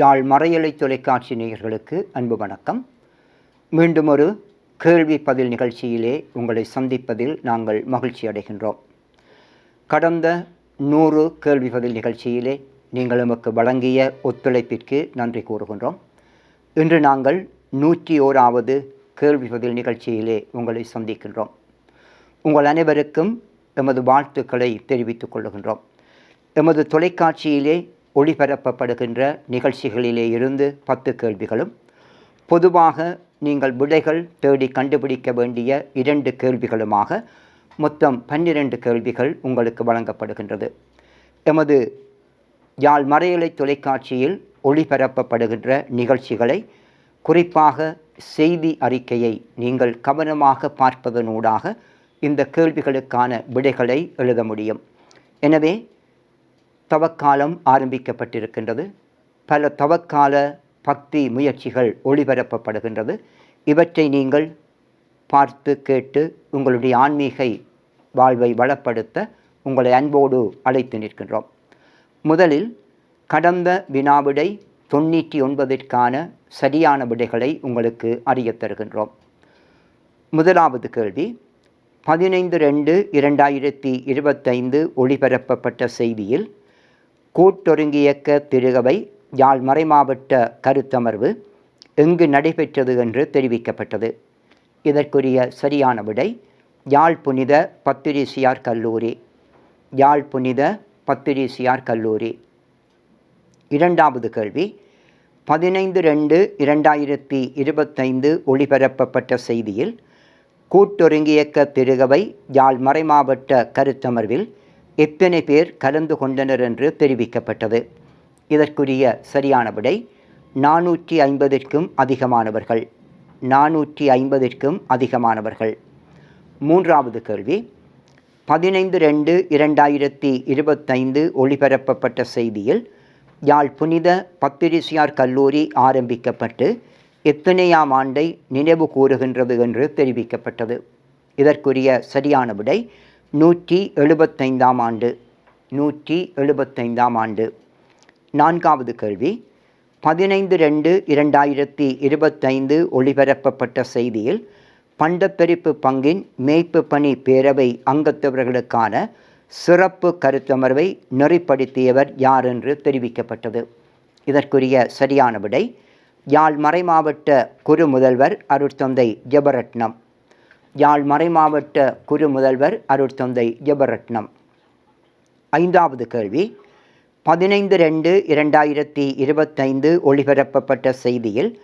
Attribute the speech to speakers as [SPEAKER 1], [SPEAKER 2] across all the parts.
[SPEAKER 1] யாழ் மறையலை தொலைக்காட்சி நேயர்களுக்கு அன்பு வணக்கம். மீண்டும் ஒரு கேள்வி பதில் நிகழ்ச்சியிலே உங்களை சந்திப்பதில் நாங்கள் மகிழ்ச்சி அடைகின்றோம். கடந்த நூறு கேள்வி பதில் நிகழ்ச்சியிலே நீங்கள் நமக்கு வழங்கிய ஒத்துழைப்பிற்கு நன்றி கூறுகின்றோம். இன்று நாங்கள் நூற்றி ஓராவது கேள்வி பதில் நிகழ்ச்சியிலே உங்களை சந்திக்கின்றோம். உங்கள் அனைவருக்கும் எமது வாழ்த்துக்களை தெரிவித்துக் கொள்ளுகின்றோம். எமது தொலைக்காட்சியிலே ஒளிபரப்பப்படுகின்ற நிகழ்ச்சிகளிலே இருந்து பத்து கேள்விகளும் பொதுவாக நீங்கள் விடைகள் தேடி கண்டுபிடிக்க வேண்டிய இரண்டு கேள்விகளுமாக மொத்தம் பன்னிரண்டு கேள்விகள் உங்களுக்கு வழங்கப்படுகின்றது. எமது யாழ் மறையலை தொலைக்காட்சியில் ஒளிபரப்பப்படுகின்ற நிகழ்ச்சிகளை குறிப்பாக செய்தி அறிக்கையை நீங்கள் கவனமாக பார்ப்பதனூடாக இந்த கேள்விகளுக்கான விடைகளை எழுத முடியும். எனவே தவக்காலம் ஆரம்பிக்கப்பட்டிருக்கின்றது. பல தவக்கால பக்தி முயற்சிகள் ஒளிபரப்பப்படுகின்றது. இவற்றை நீங்கள் பார்த்து கேட்டு உங்களுடைய ஆன்மீக வாழ்வை வளப்படுத்த உங்களை அன்போடு அழைத்து நிற்கின்றோம். முதலில் கடந்த வினாவிடை தொண்ணூற்றி ஒன்பதிற்கான சரியான விடைகளை உங்களுக்கு அறியத் தருகின்றோம். முதலாவது கேள்வி பதினைந்து ரெண்டு இரண்டாயிரத்தி இருபத்தைந்து ஒளிபரப்பப்பட்ட செய்தியில் கூட்டொருங்கியக்க திருகவை யாழ் மறைமாவட்ட கருத்தமர்வு எங்கு நடைபெற்றது என்று தெரிவிக்கப்பட்டது. இதற்குரிய சரியான விடை யாழ் புனித பத்திரிசியார் கல்லூரி. யாழ் புனித பத்திரிசியார் கல்லூரி. இரண்டாவது கேள்வி. பதினைந்து ரெண்டு இரண்டாயிரத்தி இருபத்தைந்து ஒளிபரப்பப்பட்ட செய்தியில் கூட்டொருங்கியக்க திருகவை யாழ் மறைமாவட்ட கருத்தமர்வில் எத்தனை பேர் கலந்து கொண்டனர் என்று தெரிவிக்கப்பட்டது. இதற்குரிய சரியான விடை நானூற்றி ஐம்பதிற்கும் அதிகமானவர்கள். நானூற்றி ஐம்பதிற்கும் அதிகமானவர்கள். மூன்றாவது கேள்வி பதினைந்து ரெண்டு இரண்டாயிரத்தி இருபத்தைந்து ஒளிபரப்பப்பட்ட செய்தியில் யாழ் புனித பத்திரிசியார் கல்லூரி ஆரம்பிக்கப்பட்டு எத்தனையாம் ஆண்டை நினைவு கூறுகின்றது என்று தெரிவிக்கப்பட்டது. இதற்குரிய சரியான விடை நூற்றி எழுபத்தைந்தாம் ஆண்டு. நூற்றி எழுபத்தைந்தாம் ஆண்டு. நான்காவது கேள்வி. பதினைந்து ரெண்டு இரண்டாயிரத்தி இருபத்தைந்து ஒளிபரப்பப்பட்ட செய்தியில் பண்டப்பெரிப்பு பங்கின் மேய்ப்பு பணி பேரவை அங்கத்தவர்களுக்கான சிறப்பு கருத்தமர்வை நெறிப்படுத்தியவர் யார் என்று தெரிவிக்கப்பட்டது. இதற்குரிய சரியான விடை யாழ் மறைமாவட்ட குரு முதல்வர் அருட்தந்தை ஜபரட்னம். யாழ் மறைமாவட்ட குரு முதல்வர் அருட்தந்தை ஜபரட்னம். ஐந்தாவது கேள்வி. பதினைந்து ரெண்டு இரண்டாயிரத்தி இருபத்தைந்து ஒளிபரப்பப்பட்ட செய்தியில்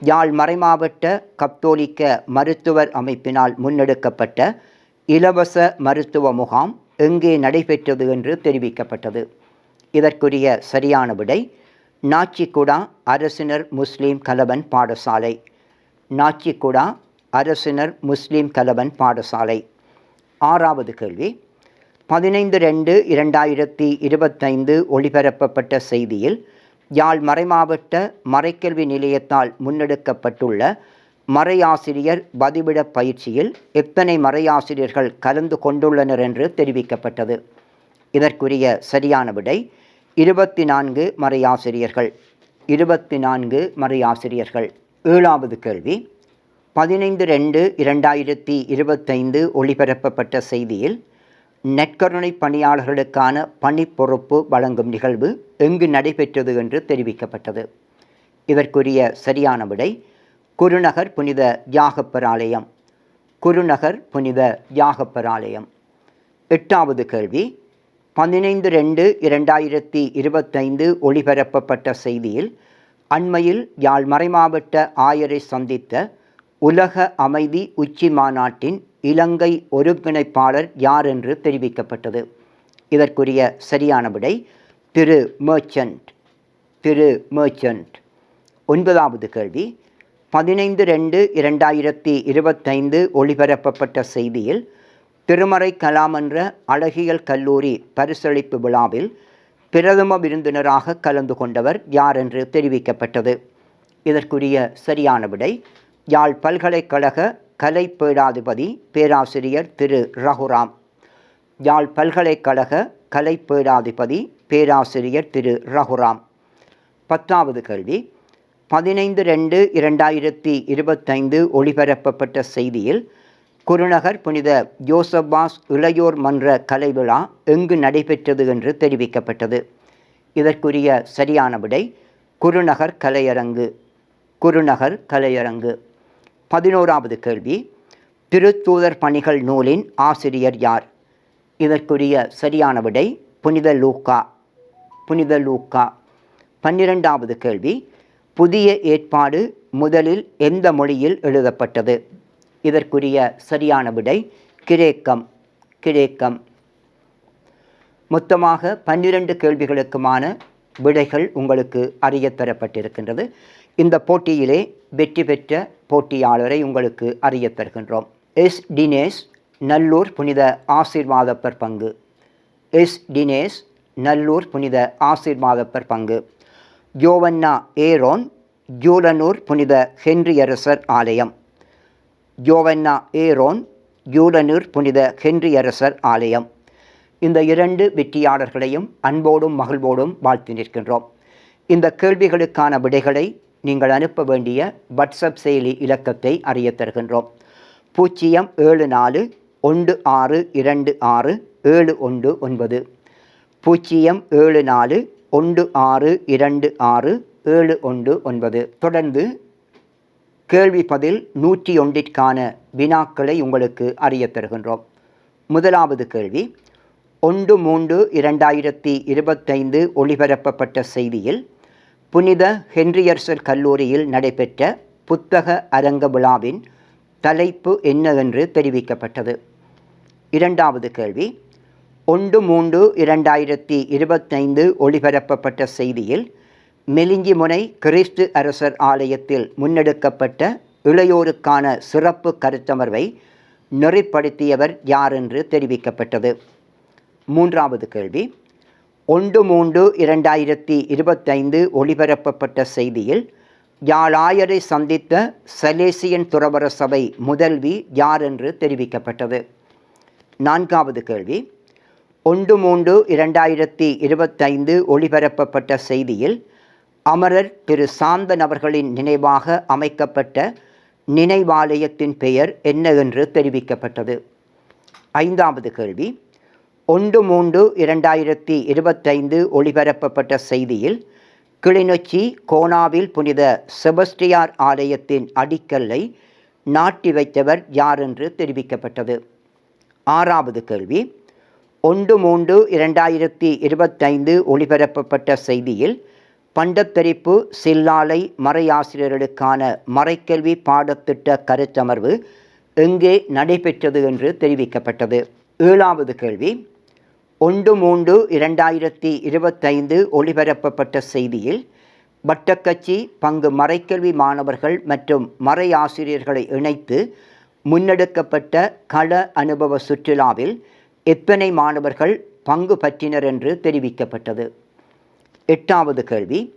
[SPEAKER 1] யாழ் மறைமாவட்ட கத்தோலிக்க மருத்துவர் அமைப்பினால் முன்னெடுக்கப்பட்ட இலவச மருத்துவ முகாம் எங்கே நடைபெற்றது என்று தெரிவிக்கப்பட்டது. இதற்குரிய சரியான விடை நாச்சிக்குடா அரசினர் முஸ்லீம் கலவன் பாடசாலை. நாச்சிக்குடா அரசினர் முஸ்லீம் கலவன் பாடசாலை. ஆறாவது கேள்வி. பதினைந்து ரெண்டு இரண்டாயிரத்தி இருபத்தைந்து ஒளிபரப்பப்பட்ட செய்தியில் யாழ் மறைமாவட்ட மறைக்கல்வி நிலையத்தால் முன்னெடுக்கப்பட்டுள்ள மறையாசிரியர் பதிவிட பயிற்சியில் எத்தனை மறையாசிரியர்கள் கலந்து கொண்டுள்ளனர் என்று தெரிவிக்கப்பட்டது. இதற்குரிய சரியான விடை இருபத்தி நான்கு மறையாசிரியர்கள். இருபத்தி நான்கு மறையாசிரியர்கள். ஏழாவது கேள்வி. பதினைந்து ரெண்டு இரண்டாயிரத்தி இருபத்தைந்து ஒளிபரப்பப்பட்ட செய்தியில் நெற்கருணை பணியாளர்களுக்கான பணி பொறுப்பு வழங்கும் நிகழ்வு எங்கு நடைபெற்றது என்று தெரிவிக்கப்பட்டது. இதற்குரிய சரியான விடை குருநகர் புனித யாகப்பராலயம். குருநகர் புனித யாகப்பராலயம். எட்டாவது கேள்வி பதினைந்து ரெண்டு இரண்டாயிரத்தி இருபத்தைந்து ஒளிபரப்பப்பட்ட செய்தியில் அண்மையில் யாழ் மறைமாவட்ட ஆயரை சந்தித்த உலக அமைதி உச்சி மாநாட்டின் இலங்கை ஒருங்கிணைப்பாளர் யார் என்று தெரிவிக்கப்பட்டது. இதற்குரிய சரியான விடை திரு மர்ச்சன்ட் திரு மர்ச்சன்ட் ஒன்பதாவது கேள்வி. பதினைந்து ரெண்டு இரண்டாயிரத்தி இருபத்தைந்து ஒளிபரப்பப்பட்ட செய்தியில் திருமறை கலாமன்ற அழகியல் கல்லூரி பரிசளிப்பு விழாவில் பிரதம விருந்தினராக கலந்து கொண்டவர் யார் என்று தெரிவிக்கப்பட்டது. இதற்குரிய சரியான விடை யாழ் பல்கலைக்கழக கலை பேடாதிபதி பேராசிரியர் திரு. ரகுராம். யாழ் பல்கலைக்கழக கலை பேடாதிபதி பேராசிரியர் திரு. ரகுராம். பத்தாவது கேள்வி. பதினைந்து ரெண்டு இரண்டாயிரத்தி இருபத்தைந்து ஒளிபரப்பப்பட்ட செய்தியில் குருநகர் புனித ஜோசப்பாஸ் இளையோர் மன்ற கலை விழா எங்கு நடைபெற்றது என்று தெரிவிக்கப்பட்டது. இதற்குரிய சரியான விடை குருநகர் கலையரங்கு குருநகர் கலையரங்கு. பதினோராவது கேள்வி திருத்தூதர் பணிகள் நூலின் ஆசிரியர் யார்? இதற்குரிய சரியான விடை புனித லூக்கா. புனித லூக்கா. பன்னிரெண்டாவது கேள்வி புதிய ஏற்பாடு முதலில் எந்த மொழியில் எழுதப்பட்டது? இதற்குரிய சரியான விடை கிரேக்கம். கிரேக்கம். மொத்தமாக பன்னிரண்டு கேள்விகளுக்குமான விடைகள் உங்களுக்கு அறியத்தரப்பட்டிருக்கின்றது இந்த போட்டியிலே வெற்றி பெற்ற போட்டியாளரை உங்களுக்கு அறியத் தருகின்றோம். எஸ். டினேஷ் நல்லூர் புனித ஆசீர்வாதப்பர் பங்கு. எஸ். டினேஷ் நல்லூர் புனித ஆசீர்வாதப்பர் பங்கு. ஜோவன்னா ஏரோன் ஜூலனூர் புனித ஹென்ரியரசர் ஆலயம். ஜோவன்னா ஏரோன் ஜூலனூர் புனித ஹென்ரியரசர் ஆலயம். இந்த இரண்டு வெற்றியாளர்களையும் அன்போடும் மகிழ்வோடும் வாழ்த்து நிற்கின்றோம். இந்த கேள்விகளுக்கான விடைகளை நீங்கள் அனுப்ப வேண்டிய வாட்ஸ்அப் செயலி இலக்கத்தை அறிய தருகின்றோம். பூஜ்ஜியம் ஏழு நாலு ஒன்று ஆறு இரண்டு ஆறு ஏழு ஒன்று ஒன்பது. பூஜ்ஜியம் ஏழு நாலு ஒன்று ஆறு இரண்டு ஆறு ஏழு ஒன்று ஒன்பது. தொடர்ந்து கேள்வி பதில் நூற்றி ஒன்றிற்கான வினாக்களை உங்களுக்கு அறிய தருகின்றோம். முதலாவது கேள்வி ஒன்று மூன்று இரண்டாயிரத்தி இருபத்தைந்து ஒளிபரப்பப்பட்ட செய்தியில் புனித ஹென்ரியர்சர் கல்லூரியில் நடைபெற்ற புத்தக அரங்க விழாவின் தலைப்பு என்னவென்று தெரிவிக்கப்பட்டது. இரண்டாவது கேள்வி. ஒன்று மூன்று இரண்டாயிரத்தி இருபத்தைந்து ஒளிபரப்பப்பட்ட செய்தியில் மெலிஞ்சிமுனை கிறிஸ்து அரசர் ஆலயத்தில் முன்னெடுக்கப்பட்ட இளையோருக்கான சிறப்பு கருத்தமர்வை நெறிப்படுத்தியவர் யார் என்று தெரிவிக்கப்பட்டது. மூன்றாவது கேள்வி. ஒன்று மூன்று இரண்டாயிரத்தி இருபத்தைந்து ஒளிபரப்பப்பட்ட செய்தியில் யாழாயரை சந்தித்த சலேசியன் துறவர சபை முதல்வி யார் என்று தெரிவிக்கப்பட்டது? நான்காவது கேள்வி. ஒன்று மூன்று இரண்டாயிரத்தி இருபத்தைந்து ஒளிபரப்பப்பட்ட செய்தியில் அமரர் திரு சாந்தன் அவர்களின் நினைவாக அமைக்கப்பட்ட நினைவாலயத்தின் பெயர் என்ன என்று தெரிவிக்கப்பட்டது? ஐந்தாவது கேள்வி. ஒன்று மூன்று இரண்டாயிரத்தி இருபத்தைந்து ஒளிபரப்பப்பட்ட செய்தியில் கிளிநொச்சி கோனாவில் புனித செபஸ்டியார் ஆலயத்தின் அடிக்கல்லை நாட்டி வைத்தவர் யார் என்று தெரிவிக்கப்பட்டது? ஆறாவது கேள்வி. ஒன்று மூன்று இரண்டாயிரத்தி இருபத்தைந்து ஒளிபரப்பப்பட்ட செய்தியில் பண்டத்தரிப்பு சில்லாலை மறையாசிரியர்களுக்கான மறைக்கல்வி பாடத்திட்ட கருத்தமர்வு எங்கே நடைபெற்றது என்று தெரிவிக்கப்பட்டது? ஏழாவது கேள்வி. ஒன்று மூன்று இரண்டாயிரத்தி இருபத்தைந்து ஒளிபரப்பப்பட்ட செய்தியில் வட்டக்கட்சி பங்கு மறைக்கல்வி மாணவர்கள் மற்றும் மறையாசிரியர்களை இணைத்து முன்னெடுக்கப்பட்ட கள அனுபவ சுற்றுலாவில் எத்தனை மாணவர்கள் பங்கு பற்றினர் என்று தெரிவிக்கப்பட்டது. எட்டாவது கேள்வி.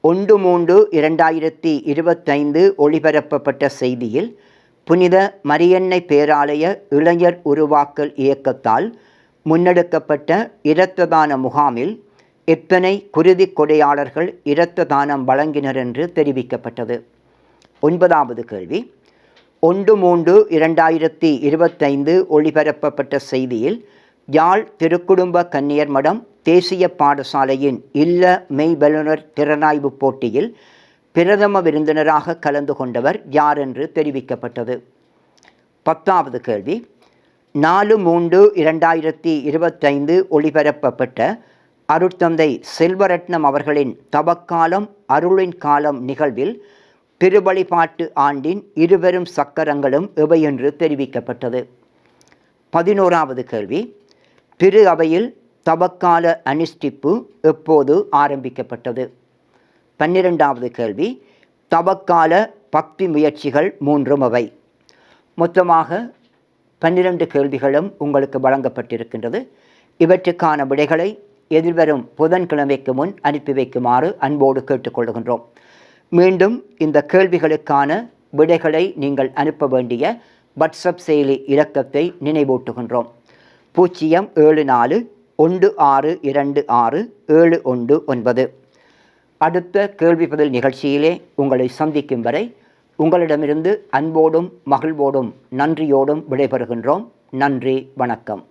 [SPEAKER 1] ஒன்று மூன்று இரண்டாயிரத்தி இருபத்தைந்து ஒளிபரப்பப்பட்ட செய்தியில் புனித மரியன்னை பேராலய இளைஞர் உருவாக்கல் இயக்கத்தால் முன்னெடுக்கப்பட்ட இரத்த தான முகாமில் எத்தனை குருதி கொடையாளர்கள் இரத்த தானம் வழங்கினர் என்று தெரிவிக்கப்பட்டது? ஒன்பதாவது கேள்வி. ஒன்று மூன்று இரண்டாயிரத்தி இருபத்தைந்து ஒளிபரப்பப்பட்ட செய்தியில் யாழ் திருக்குடும்ப கன்னியர் மடம் தேசிய பாடசாலையின் இல்ல மெய்பலுனர் திறனாய்வு போட்டியில் பிரதம விருந்தினராக கலந்து கொண்டவர் யார் என்று தெரிவிக்கப்பட்டது? பத்தாவது கேள்வி. நாலு மூன்று இரண்டாயிரத்தி இருபத்தைந்து ஒளிபரப்பப்பட்ட அருட்தந்தை செல்வரட்னம் அவர்களின் தவக்காலம் அருளின் காலம் நிகழ்வில் திருவழிபாட்டு ஆண்டின் இருவரும் சக்கரங்களும் எவை என்று தெரிவிக்கப்பட்டது. பதினோராவது கேள்வி. திரு அவையில் தவக்கால அனுஷ்டிப்பு எப்போது ஆரம்பிக்கப்பட்டது? பன்னிரெண்டாவது கேள்வி. தவக்கால பக்தி முயற்சிகள் மூன்றும் அவை. மொத்தமாக பன்னிரண்டு கேள்விகளும் உங்களுக்கு வழங்கப்பட்டிருக்கின்றது. இவற்றுக்கான விடைகளை எதிர்வரும் புதன்கிழமைக்கு முன் அனுப்பி வைக்குமாறு அன்போடு கேட்டுக்கொள்கின்றோம். மீண்டும் இந்த கேள்விகளுக்கான விடைகளை நீங்கள் அனுப்ப வேண்டிய வாட்ஸ்அப் செயலி இலக்கத்தை நினைவூட்டுகின்றோம். பூஜ்ஜியம் ஏழு நாலு ஒன்று ஆறு இரண்டு ஆறு ஏழு ஒன்று ஒன்பது. அடுத்த கேள்வி பதில் நிகழ்ச்சியிலே உங்களை சந்திக்கும் வரை உங்களிடமிருந்து அன்போடும் மகிழ்வோடும் நன்றியோடும் விடைபெறுகின்றோம். நன்றி வணக்கம்.